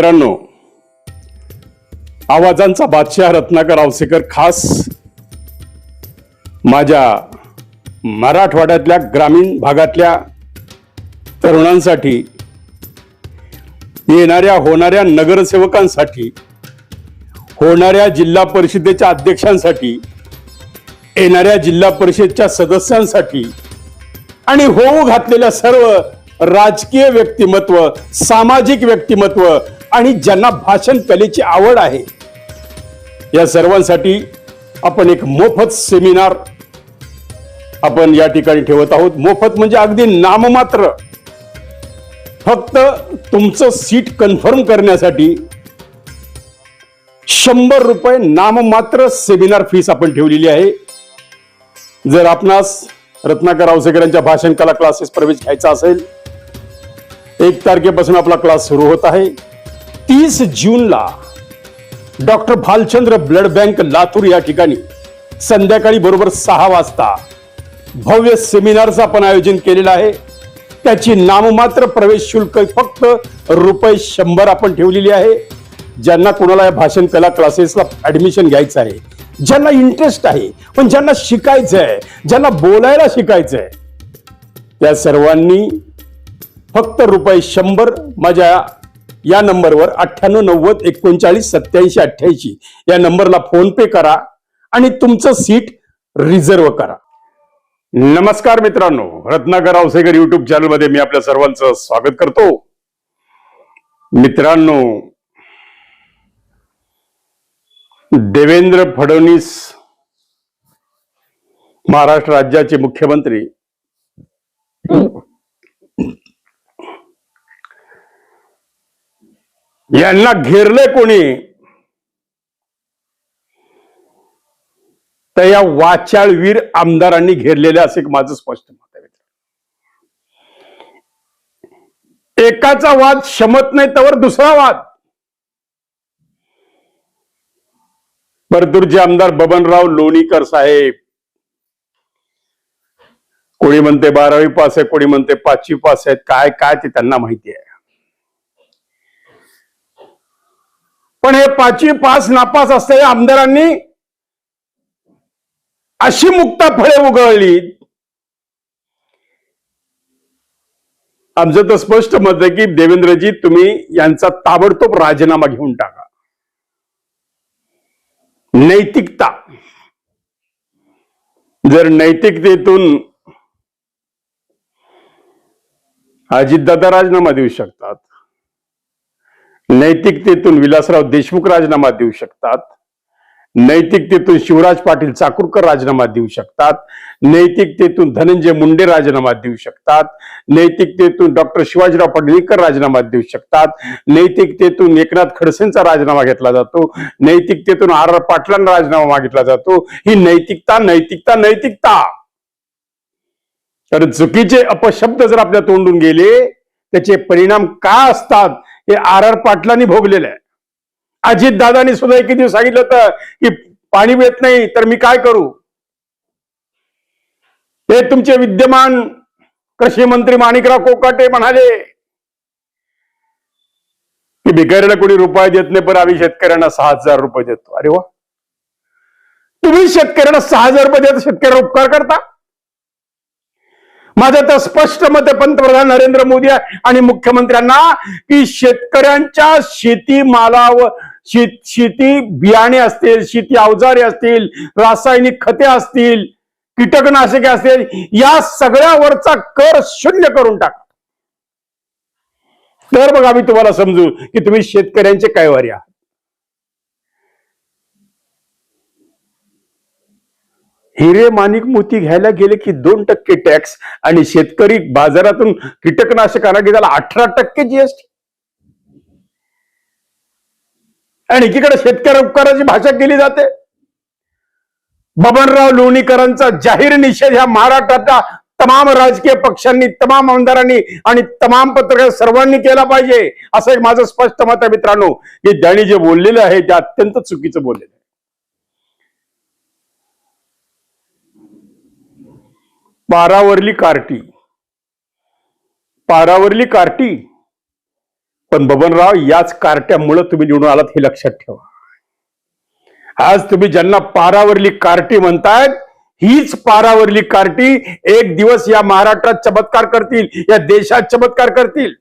मित्रांनो आवाजांचा बादशाह रत्नाकर आवसेकर खास माझ्या मराठवाड्यातल्या ग्रामीण भागातल्या तरुणांसाठी येणाऱ्या होणाऱ्या नगरसेवकांसाठी होणाऱ्या जिल्हा परिषदेच्या अध्यक्षांसाठी येणाऱ्या जिल्हा परिषदच्या सदस्यांसाठी आणि होऊ घातलेल्या सर्व राजकीय व्यक्तिमत्व सामाजिक व्यक्तिमत्व आणि ज्यांना भाषण कलेची आवड आहे या सर्वांसाठी आपण एक मोफत सेमिनार आपण या ठिकाणी ठेवत आहोत. मोफत म्हणजे अगदी नाममात्र. फक्त तुमचं सीट कन्फर्म करण्यासाठी शंभर रुपये नाममात्र सेमिनार फीस आपण ठेवलेली आहे. जर आपणास रत्नाकर आवसेकरांच्या भाषण कला क्लासेस प्रवेश घ्यायचा असेल एक तारखेपासून आपला क्लास सुरू होत आहे. तीस जूनला doctor Bhalchandra blood bank Latur या ठिकाणी संध्याकाळी बरोबर सहा वाजता भव्य सेमिनारचं आपण आयोजन केलेलं आहे. त्याची नाममात्र प्रवेश शुल्क फक्त रुपये शंभर आपण ठेवलेली आहे. ज्यांना कोणाला या भाषण कला क्लासेसला ऍडमिशन घ्यायचं आहे ज्यांना इंटरेस्ट आहे पण ज्यांना शिकायचं आहे ज्यांना बोलायला शिकायचं आहे त्या सर्वांनी फक्त रुपये शंभर माझ्या या नंबरवर अठ्ठ्याण्णव नव्वद एकोणचाळीस सत्याऐंशी अठ्ठ्याऐंशी या नंबरला फोन पे करा आणि तुमचं सीट रिझर्व करा. नमस्कार मित्रांनो रत्नाकर आवसेकर युट्यूब चॅनलमध्ये मी आपल्या सर्वांचं स्वागत करतो. मित्रांनो देवेंद्र फडणवीस महाराष्ट्र राज्याचे मुख्यमंत्री यांना घेरले कोणी? तर या वाचाळवीर आमदारांनी घेरलेले असे माझं स्पष्ट मत आहे एकाचा वाद शमत नाही तर दुसरा वाद. परतूरचे आमदार बबनराव लोणीकर साहेब. कोणी म्हणते बारावी पास आहे कोणी म्हणते पाचवी पास आहेत काय काय ते त्यांना माहिती आहे. पण हे पाचवी पास नापास असलेल्या आमदारांनी अशी मुक्ता फळे उगळली. आमचं तर स्पष्ट मत आहे की देवेंद्रजी तुम्ही यांचा ताबडतोब राजीनामा घेऊन टाका. नैतिकता. जर नैतिकतेतून अजितदादा राजीनामा देऊ शकतात नैतिकतेतून विलासराव देशमुख राजीनामा देऊ शकतात. नैतिकतेतून शिवराज पाटील चाकूरकर राजीनामा देऊ शकतात. नैतिकतेतून धनंजय मुंडे राजीनामा देऊ शकतात. नैतिकतेतून डॉक्टर शिवाजीराव पडळीकर राजीनामा देऊ शकतात. नैतिकतेतून एकनाथ खडसेंचा राजीनामा घेतला जातो. नैतिकतेतून आर आर पाटलांना राजीनामा मागितला जातो. ही नैतिकता नैतिकता नैतिकता. तर चुकीचे अपशब्द जर आपल्या तोंडून गेले त्याचे परिणाम का असतात? हे आर आर पाटलांनी भोगलेलं आहे. अजित दादानी सुद्धा एक दिवस सांगितलं होतं की पाणी मिळत नाही तर मी काय करू? ते तुमचे विद्यमान कृषी मंत्री माणिकराव कोकाटे म्हणाले की भिकारीला कोणी रुपये देत नाही पण आम्ही शेतकऱ्यांना सहा हजार रुपये देतो. अरे वा. तुम्ही शेतकऱ्यांना सहा हजार रुपये देत शेतकऱ्याला उपकार करता? माझं तर स्पष्ट मत आहे पंतप्रधान नरेंद्र मोदी आणि मुख्यमंत्र्यांना की शेतकऱ्यांच्या शेतीमालावर शेत शेती बियाणे असतील शेती अवजारे असतील रासायनिक खते असतील कीटकनाशके असतील या सगळ्यावरचा कर शून्य करून टाका. तर बघा आम्ही तुम्हाला समजू की तुम्ही शेतकऱ्यांचे कैवारी आहात. हिरे माणिक मोती घ्यायला गेले की दोन टक्के टॅक्स आणि शेतकरी बाजारातून कीटकनाशक त्याला अठरा टक्के जीएसटी आणि एकीकडे शेतकरी उपकाराची भाषा केली जाते. बबनराव लोणीकरांचा जाहीर निषेध ह्या महाराष्ट्रातल्या तमाम राजकीय पक्षांनी तमाम आमदारांनी आणि तमाम पत्रकार सर्वांनी केला पाहिजे असं एक माझं स्पष्ट मत आहे मित्रांनो. की त्यांनी जे बोललेलं आहे ते अत्यंत चुकीचं बोललेलं आहे. पारावरली कार्टी. पारावरली कार्टी? पण बबनराव याच कार्ट्यामुळं तुम्ही निवडून आलात हे लक्षात ठेवा. आज तुम्ही ज्यांना पारावरली कार्टी म्हणतायत हीच पारावरली कार्टी एक दिवस या महाराष्ट्रात चमत्कार करतील या देशात चमत्कार करतील.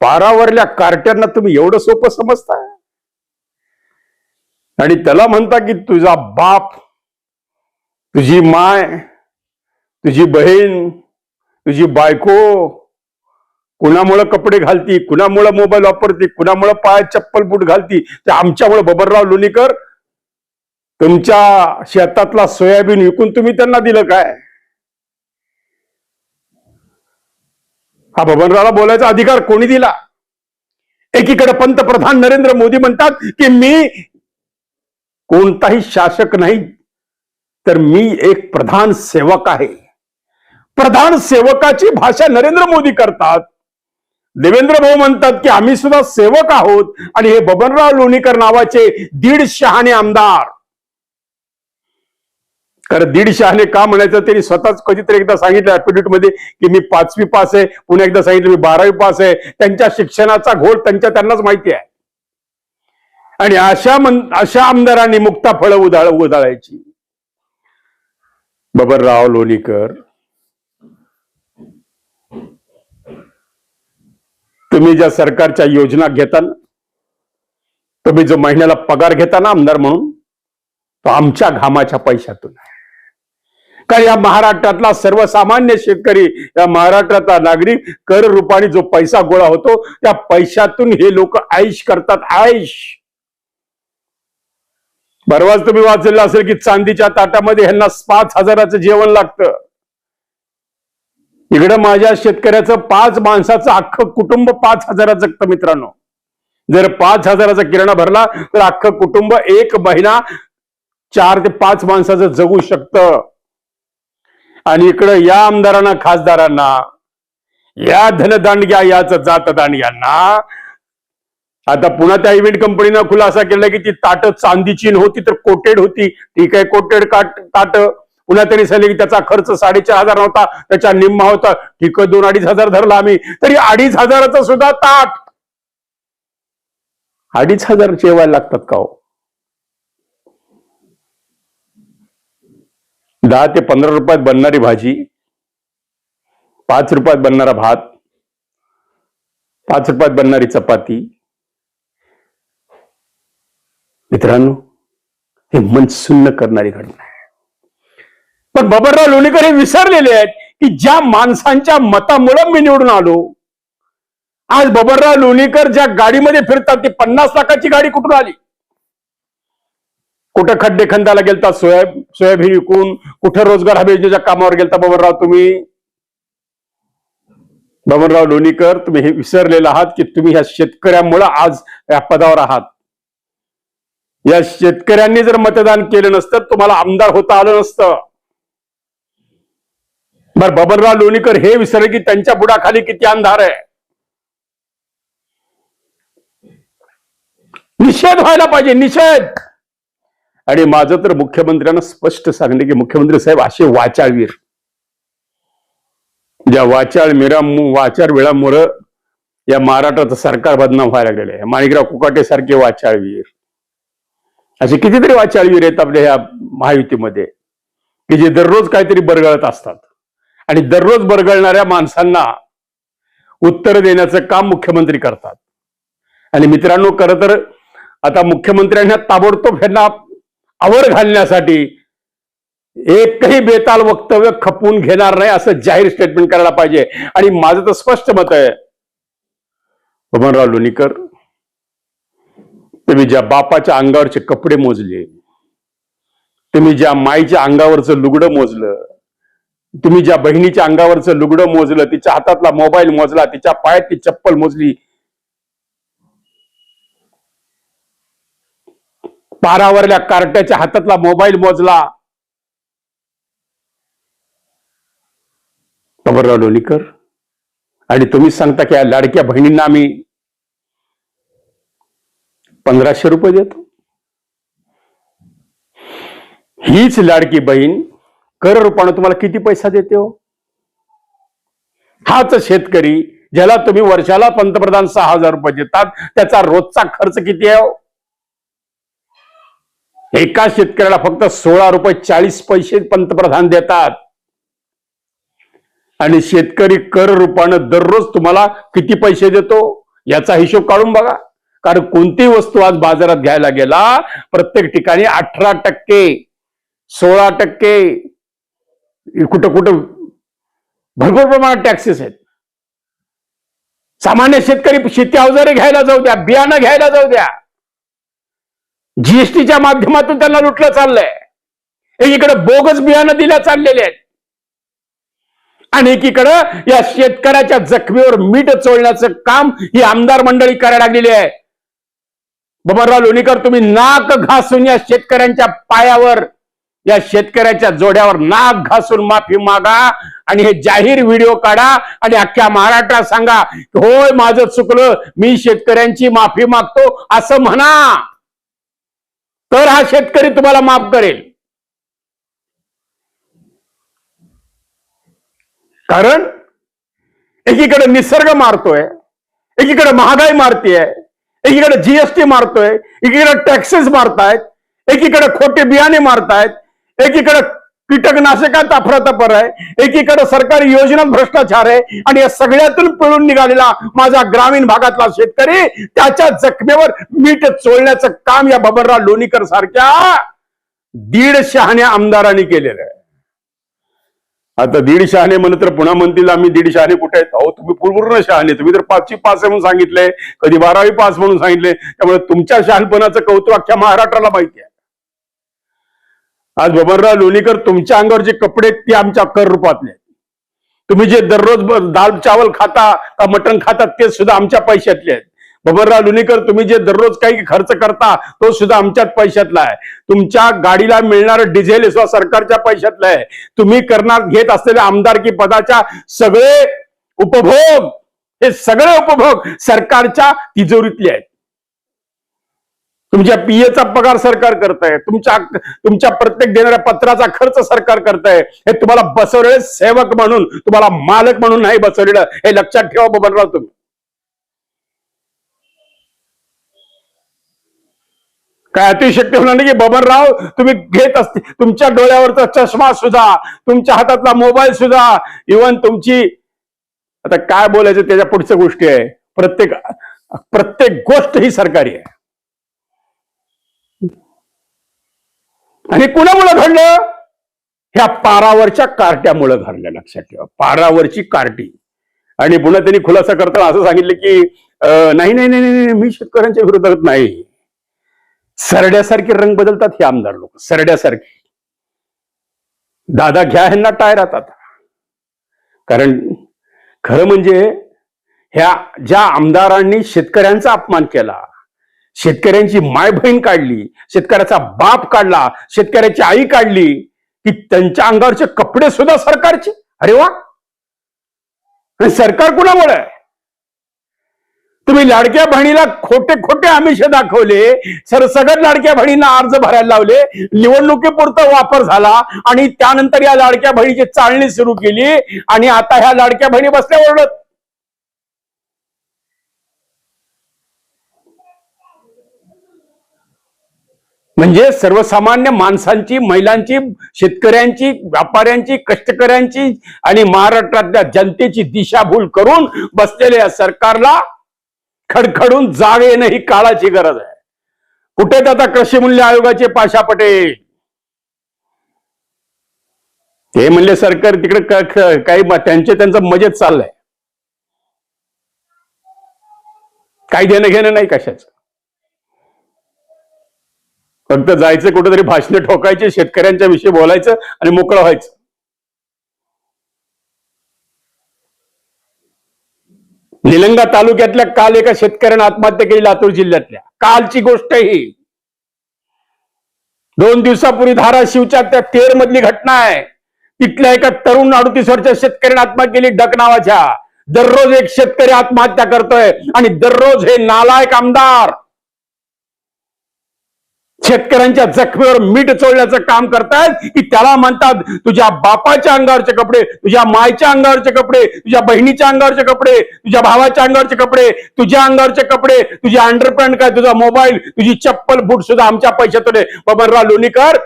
पारावरल्या कार्ट्यांना तुम्ही एवढं सोपं समजताय. आणि त्याला म्हणता की तुझा बाप तुझी माय तुझी बहीण तुझी बायको कुणामुळं कपडे घालती कुणामुळं मोबाईल वापरते कुणामुळं पायात चप्पल बूट घालती ते आमच्यामुळं बबनराव लोणीकर तुमच्या शेतातला सोयाबीन विकून तुम्ही त्यांना दिलं काय? हा बबनरावला बोलायचा अधिकार कोणी दिला? एकीकडे पंतप्रधान नरेंद्र मोदी म्हणतात की मी कोणताही शासक नाही तर मी एक प्रधान सेवक आहे. प्रधान सेवकाची भाषा नरेंद्र मोदी करतात. देवेंद्र भाऊ म्हणतात की आम्ही सुद्धा सेवक आहोत. आणि हे बबनराव लोणीकर नावाचे दीड शहाणे आमदार. कारण दीड शहाणे का म्हणायचं तरी स्वतःच कधीतरी एकदा सांगितलं ऍप्टिट्यूडमध्ये की मी पाचवी पास आहे. पुन्हा एकदा सांगितलं मी बारावी पास आहे. त्यांच्या शिक्षणाचा घोळ त्यांच्या त्यांनाच माहिती आहे. आणि अशा मन अशा आमदारांनी मुक्ता फळं उधाळ उधाळायची. बबनराव लोणीकर तुम्ही ज्या सरकारच्या योजना घेताल तुम्ही जो महिन्याला पगार घेता ना आमदार म्हणून तो आमच्या घामाच्या पैशातून आहे. या महाराष्ट्रातला सर्वसामान्य शेतकरी या महाराष्ट्रातला नागरिक कर रूपाने जो पैसा गोळा होतो त्या पैशातून हे लोक आयुष करतात आयुष. परवाच तुम्ही वाचलेलं असेल की चांदीच्या ताटामध्ये ह्यांना पाच हजाराचं जेवण लागतं. इकडे माझ्या शेतकऱ्याचं पाच माणसाचं अख्खं कुटुंब पाच हजाराचं जगतं मित्रांनो. जर पाच हजाराचा किराणा भरला तर अख्खं कुटुंब एक महिना चार ते पाच माणसाचं जगू शकतं. आणि इकडं या आमदारांना खासदारांना या धनदांडग्या याच जात दांडग्यांना आता पुन्हा त्या इव्हेंट कंपनीनं खुलासा केला की ती ताट चांदीची होती तर कोटेड होती. ठीक आहे कोटेड काट ताट पुन्हा त्यांनी सांगितलं की त्याचा खर्च साडेचार हजार नव्हता त्याच्या निम्मा होता. ठीक दोन अडीच हजार धरला आम्ही. तरी अडीच हजाराचा सुद्धा ताट. अडीच हजार जेवायला लागतात का हो? दहा ते पंधरा रुपयात बनणारी भाजी पाच रुपयात बनणारा भात पाच रुपयात बनणारी चपाती. मित्रांनो हे मन सुन्न करणारी घटना आहे. पण बबनराव लोणीकर हे विसरलेले आहेत की ज्या माणसांच्या मतामुळे मी निवडून आलो. आज बबनराव लोणीकर ज्या गाडीमध्ये फिरतात ती पन्नास लाखाची गाडी कुठून आली? कुठं खड्डे खंदाला गेलता सोयाब सोयाबीन विकून? कुठं रोजगार हमी योजनेच्या कामावर गेलता बबनराव तुम्ही? बबनराव लोणीकर तुम्ही हे विसरलेला आहात की तुम्ही ह्या शेतकऱ्यामुळं आज या पदावर आहात. या शेतकऱ्यांनी जर मतदान केलं नसतं तुम्हाला आमदार होता आलं नसतं. बर बबनराव लोणीकर हे विसरले की त्यांच्या बुडाखाली किती अंधार आहे? निषेध व्हायला पाहिजे निषेध! आणि माझं तर मुख्यमंत्र्यांना स्पष्ट सांगणे की मुख्यमंत्री साहेब असे वाचाळवीर. ज्या वाचाळ मिरा वाचाळ वेळामुळं या महाराष्ट्राचं सरकार बदनाम व्हायला लागलेलं आहे. माणिकराव कुकाटे सारखे वाचाळवीर. असे कितीतरी वाचाळवीर आहेत आपल्या ह्या महायुतीमध्ये की जे दररोज काहीतरी बरगळत असतात. आणि दररोज बरगळणाऱ्या माणसांना उत्तर देण्याचं काम मुख्यमंत्री करतात. आणि मित्रांनो खरं तर आता मुख्यमंत्र्यांना ताबडतोब ह्यांना आवर घालण्यासाठी एकही बेताल वक्तव्य खपवून घेणार नाही असं जाहीर स्टेटमेंट करायला पाहिजे. आणि माझं तर स्पष्ट मत आहे बबनराव लोणीकर तुम्ही ज्या बापाच्या अंगावरचे कपडे मोजले तुम्ही ज्या माईच्या अंगावरचं लुगडं मोजलं तुम्ही ज्या बहिणीच्या अंगावरचं लुगडं मोजलं तिच्या हातातला मोबाईल मोजला तिच्या पायातली चप्पल मोजली पारावरल्या कार्ट्याच्या हातातला मोबाईल मोजला. खबरराव लोणीकर आणि तुम्ही सांगता की या लाडक्या बहिणींना आम्ही पंधराशे रुपये देतो. हीच लाडकी बहीण कर रूपाने तुम्हाला किती पैसा देते हो? हाच शेतकरी ज्याला तुम्ही वर्षाला पंतप्रधान सहा हजार रुपये देतात त्याचा रोजचा खर्च किती आहे हो? एका शेतकऱ्याला फक्त सोळा रुपये चाळीस पैसे पंतप्रधान देतात. आणि शेतकरी कर रूपानं दररोज तुम्हाला किती पैसे देतो? याचा हिशोब काढून बघा. कारण कोणतीही वस्तू आज बाजारात घ्यायला गेला प्रत्येक ठिकाणी अठरा टक्के सोळा टक्के कुठं कुठं भरपूर प्रमाणात टॅक्सेस आहेत. सामान्य शेतकरी शेती अवजारे घ्यायला जाऊ द्या बियाणं घ्यायला जाऊ द्या. जीएसटीच्या माध्यमातून त्यांना लुटलं चाललंय. एकीकडे बोगस बियाणं दिल्या चाललेले आहेत. आणि एकीकडं या शेतकऱ्याच्या जखमीवर मीठ चोळण्याचं काम ही आमदार मंडळी करायला लागलेली आहे. बबनराव लोणीकर तुम्ही नाक घासून या शेतकऱ्यांच्या पायावर या शेतकऱ्याच्या जोड्यावर नाक घासून माफी मागा आणि हे जाहीर व्हिडिओ काढा आणि अख्ख्या महाराष्ट्रात सांगा होय माझं चुकलं मी शेतकऱ्यांची माफी मागतो असं म्हणा. तर हा शेतकरी तुम्हाला माफ करेल. कारण एकीकडे निसर्ग मारतोय एकीकडे महागाई मारतीये एकीकडे जीएसटी मारतोय एकीकडे टॅक्सेस मारतायत एकीकडे खोटे बियाणे मारतायत एकीकडे कीटकनाशकात अफरातफर आहे एकीकडे सरकारी योजनात भ्रष्टाचार आहे आणि या सगळ्यातून पिळून निघालेला माझा ग्रामीण भागातला शेतकरी त्याच्या जखमेवर मीठ चोळण्याचं काम या बबनराव लोणीकर सारख्या दीड शहाण्या आमदारांनी केलेलं आहे. आता दीड शहाणे म्हणत तर पुन्हा म्हणतील आम्ही दीड शहाणे कुठे आहेत? अहो तुम्ही पूर्ण शहाणे तुम्ही तर पाचवी पास आहे म्हणून सांगितलंय कधी बारावी पास म्हणून सांगितले. त्यामुळे तुमच्या शहाणपणाचं कौतुक अख्ख्या महाराष्ट्राला माहिती आहे. आज बबनराव लोणीकर तुमच्या अंगावर जे कपडे आहेत ते आमच्या कर रूपातले आहेत. तुम्ही जे दररोज दाल चावल खाता मटण खातात ते सुद्धा आमच्या पैशातले आहेत. बबनराव लोणीकर तुम्ही जे दररोज काही खर्च करता तो सुद्धा आमच्याच पैशातला आहे. तुमच्या गाडीला मिळणारं डिझेल हे सुद्धा सरकारच्या पैशातलं आहे. तुम्ही करणार घेत असलेल्या आमदारकी पदाच्या सगळे उपभोग हे सगळे उपभोग सरकारच्या तिजोरीतले आहेत. तुमच्या पीएचा पगार सरकार करताय. तुमच्या तुमच्या प्रत्येक देणाऱ्या पत्राचा खर्च सरकार करताय. हे तुम्हाला बसवलेले सेवक म्हणून तुम्हाला मालक म्हणून नाही बसवलेलं. हे लक्षात ठेवा बबनराव तुम्ही. काय अतिशक्ती होणार नाही की बबनराव तुम्ही घेत असते तुमच्या डोळ्यावरचा चष्मा सुद्धा तुमच्या हातातला मोबाईल सुद्धा इवन तुमची आता काय बोलायचं त्याच्या पुढच्या गोष्टी आहे. प्रत्येक प्रत्येक गोष्ट ही सरकारी आहे. आणि कुणामुळे घडलं? ह्या पारावरच्या कार्ट्यामुळे घडलं लक्षात ठेवा. पारावरची कार्टी. आणि पुन्हा त्यांनी खुलासा करताना असं सांगितलं की नाही नाही नाही नाही, नाही मी शेतकऱ्यांच्या विरोधात नाही. सरड्यासारखे रंग बदलतात हे आमदार लोक. सरड्यासारखे. दादा घ्या ह्यांना टायरात आता कारण खरं म्हणजे ह्या ज्या आमदारांनी शेतकऱ्यांचा अपमान केला शेतकऱ्यांची माय बहीण काढली शेतकऱ्याचा बाप काढला शेतकऱ्याची आई काढली की त्यांच्या अंगावरचे कपडे सुद्धा सरकारचे? अरे वा! आणि सरकार कुणामुळे? आहे तुम्ही लाडक्या बहिणीला खोटे खोटे आमिष दाखवले सरसगट लाडक्या बहिणींना अर्ज भरायला लावले निवडणुकीपुरता वापर झाला आणि त्यानंतर या लाडक्या बहिणीची चालणी सुरू केली आणि आता ह्या लाडक्या बहिणी बसल्या ओरडत. म्हणजे सर्वसामान्य माणसांची महिलांची शेतकऱ्यांची व्यापाऱ्यांची कष्टकऱ्यांची आणि महाराष्ट्रातल्या जनतेची दिशाभूल करून बसलेल्या सरकारला खडखडून जाग येणं ही काळाची गरज आहे. कुठे आता कृषी मूल्य आयोगाचे पाशा पटेल ते म्हणले सरकार तिकडे काही त्यांचे त्यांचं मजेत चाललंय. काही देणं घेणं नाही कशाचं. फक्त जायचं कुठेतरी भाषणे ठोकायचे शेतकऱ्यांच्या विषयी बोलायचं आणि मोकळं व्हायचं. निलंगा तालुक्यातल्या काल एका शेतकऱ्यानं आत्महत्या केली लातूर जिल्ह्यातल्या. कालची गोष्ट ही. दोन दिवसापूर्वी धाराशिवच्या त्या तेर मधली घटना आहे. तिथल्या एका तरुण अडतीस वर्षाच्या शेतकऱ्याने आत्महत्या केली डक नावाच्या. दररोज एक शेतकरी आत्महत्या करतोय आणि दररोज हे नालायक आमदार. शेतकऱ्यांच्या जखमेवर मीठ चोळण्याचं काम करतायत की त्याला म्हणतात तुझ्या बापाच्या अंगावरचे कपडे तुझ्या मायच्या अंगावरचे कपडे तुझ्या बहिणीच्या अंगावरचे कपडे तुझ्या भावाच्या अंगावरचे कपडे तुझ्या अंगावरचे कपडे तुझी अंडरपॅन्ट काय तुझा मोबाईल तुझी चप्पल बूट सुद्धा आमच्या पैशातून आहे. बबनराव लोणीकर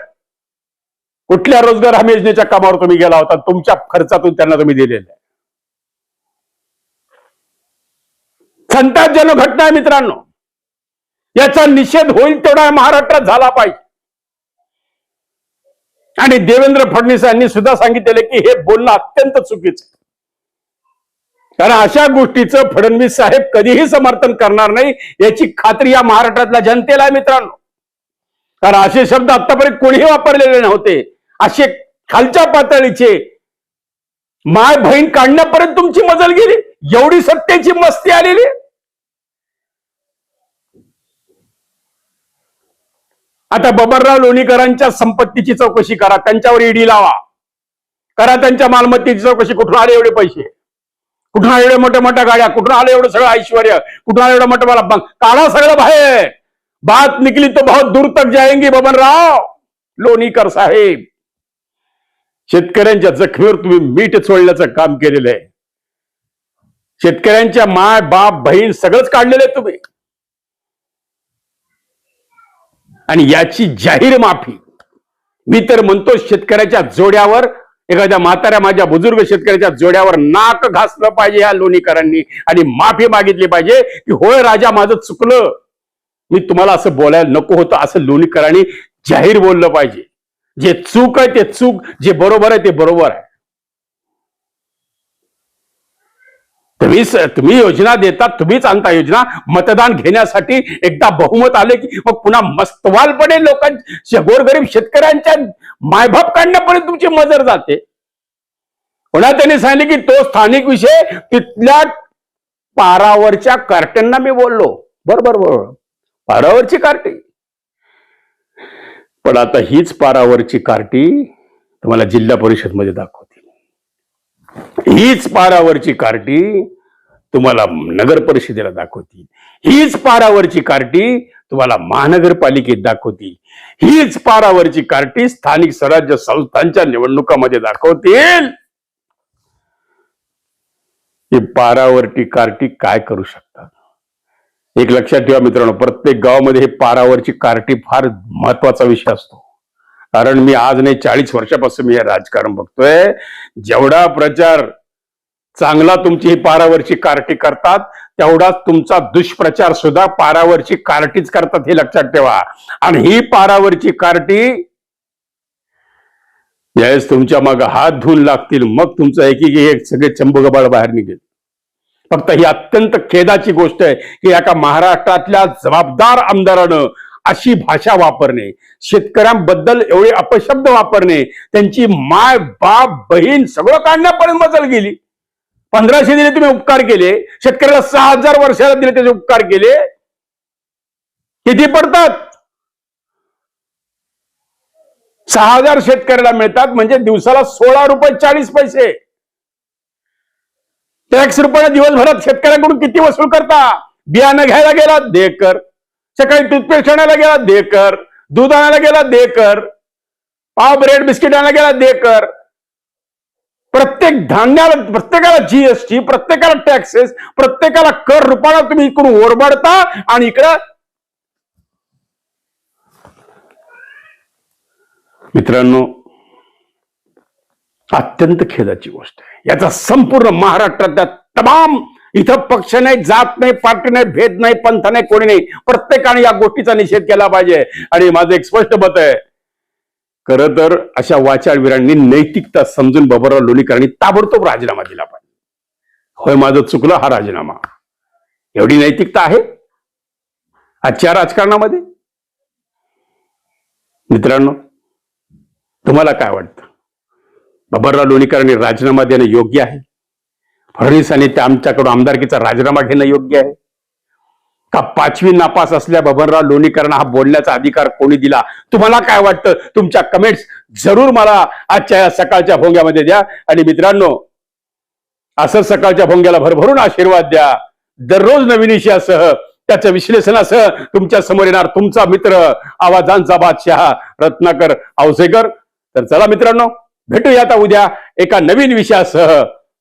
कुठल्या रोजगार हमी योजनेच्या कामावर तुम्ही गेला होता? तुमच्या खर्चातून त्यांना तुम्ही दिलेलं आहे. संतापजनक घटना आहे मित्रांनो. याचा निषेध होईल तेवढा महाराष्ट्रात झाला पाहिजे. आणि देवेंद्र फडणवीस यांनी सुद्धा सांगितलेलं की हे बोलणं अत्यंत चुकीचं कारण अशा गोष्टीचं फडणवीस साहेब कधीही समर्थन करणार नाही याची खात्री या महाराष्ट्रातल्या जनतेला आहे मित्रांनो. कारण असे शब्द आतापर्यंत कोणीही वापरलेले नव्हते. असे खालच्या पातळीचे माय बहीण काढण्यापर्यंत तुमची मजल गेली. एवढी सत्तेची मस्ती आलेली आता बबनराव लोणीकरांच्या संपत्तीची चौकशी करा त्यांच्यावर ईडी लावा. करा त्यांच्या मालमत्तेची चौकशी कुठून आले एवढे पैसे? कुठून आले एवढे मोठ्या मोठ्या गाड्या? कुठून आलं एवढं सगळं ऐश्वर? कुठून आलं एवढं मोठं मला काढा सगळं बाहेर. बात निकली तो बहुत दूर तक जाएंगी बबनराव लोणीकर साहेब. शेतकऱ्यांच्या जखमीवर तुम्ही मीठ सोडल्याचं काम केलेलं आहे. शेतकऱ्यांच्या माय बाप बहीण सगळंच काढलेलं आहे तुम्ही. आणि याची जाहीर माफी. मी तर म्हणतो शेतकऱ्याच्या जोड्यावर एखाद्या म्हाताऱ्या माझ्या बुजुर्ग शेतकऱ्याच्या जोड्यावर नाक घासलं पाहिजे या लोणीकरांनी आणि माफी मागितली पाहिजे की होय राजा माझं चुकलं. मी तुम्हाला असं बोलायला नको होतं असं लोणीकरांनी जाहीर बोललं पाहिजे. जे चूक आहे ते चूक जे बरोबर आहे ते बरोबर आहे. तुम्ही तुम्ही योजना देता तुम्हीच आणता योजना मतदान घेण्यासाठी एकदा बहुमत आले की मग पुन्हा मस्तवालपणे लोकांच्या गोरगरीब शेतकऱ्यांच्या मायबाप काढण्यापर्यंत तुमची मजर जाते. पुन्हा त्यांनी सांगितले की तो स्थानिक विषय तिथल्या पारावरच्या कार्ट्यांना मी बोललो. बरोबर बरोबर. पारावरची कार्टी. पण आता हीच पारावरची कार्टी तुम्हाला जिल्हा परिषदमध्ये दाखवते. हीच पारावरची कार्टी तुम्हाला नगर परिषदेला दाखवतील. हीच पारावरची कार्टी तुम्हाला महानगरपालिकेत दाखवतील. हीच पारावरची कार्टी स्थानिक स्वराज्य संस्थांच्या निवडणुकामध्ये दाखवतील. पारावरची कार्टी काय करू शकतात? एक लक्षात ठेवा मित्रांनो प्रत्येक गावामध्ये हे पारावरची कार्टी फार महत्त्वाचा विषय असतो. कारण मी आज नाही चाळीस वर्षापासून मी हे राजकारण बघतोय. जेवढा प्रचार चांगला तुमची ही पारावरची कार्टी करतात तेवढाच तुमचा दुष्प्रचार सुद्धा पारावरची कार्टीच करतात हे लक्षात ठेवा. आणि ही पारावरची कार्टी ज्यावेळेस तुमच्या मग हात धुवून लागतील मग तुमचं एक एक सगळे चंबुगबाळ बाहेर निघेल. फक्त ही अत्यंत खेदाची गोष्ट आहे की एका महाराष्ट्रातल्या जबाबदार आमदारानं अशी भाषा वापरणे. शेतकऱ्यांबद्दल एवढे अपशब्द वापरणे. त्यांची माय बाप बहीण सगळं काढण्यापर्यंत मजल गेली. पंधराशे दिले तुम्ही उपकार केले. शेतकऱ्याला सहा हजार वर्षाला दिले त्याचे उपकार केले. किती पडतात? सहा हजार शेतकऱ्याला मिळतात म्हणजे दिवसाला सोळा रुपये चाळीस पैसे. टॅक्स रुपये दिवसभरात शेतकऱ्यांकडून किती वसूल करता? बियाणं घ्यायला गेला दे कर. सकाळी टूथपेस्ट आणायला गेला दे कर. दूध आणायला गेला दे कर. पाव ब्रेड बिस्किट आणायला गेला दे कर. प्रत्येक धान्याला प्रत्येकाला जीएसटी प्रत्येकाला टॅक्सेस प्रत्येकाला कर रुपाला तुम्ही इकडून ओरबडता आणि इकडं मित्रांनो अत्यंत खेदाची गोष्ट आहे. याचा संपूर्ण महाराष्ट्रातल्या तमाम इथं पक्ष नाही जात नाही पार्टी नाही भेद नाही पंथ नाही कोणी नाही. प्रत्येकाने या गोष्टीचा निषेध केला पाहिजे. आणि माझं एक स्पष्ट मत आहे. खरं तर अशा वाचाळवीरांनी नैतिकता समजून बबरराव लोणीकरांनी ताबडतोब राजीनामा दिला पाहिजे. होय माझं चुकलं हा राजीनामा. एवढी नैतिकता आहे? आजच्या राजकारणामध्ये? मित्रांनो तुम्हाला काय वाटतं? बबरराव लोणीकरांनी राजीनामा देणं योग्य आहे? फडणवीसांनी त्या आमच्याकडून आमदारकीचा राजीनामा घेणं योग्य आहे? का पाचवी नापास असल्या बबनराव लोणीकरांना हा बोलण्याचा अधिकार कोणी दिला? तुम्हाला काय वाटतं? तुमच्या कमेंट्स जरूर मला आजच्या या सकाळच्या भोंग्यामध्ये द्या. आणि मित्रांनो असं सकाळच्या भोंग्याला भरभरून आशीर्वाद द्या. दररोज नवीन विषयासह त्याचं विश्लेषणासह तुमच्यासमोर येणार तुमचा मित्र आवाजांचा बादशाह रत्नाकर औसेकर तर चला मित्रांनो भेटूया आता उद्या एका नवीन विषयासह.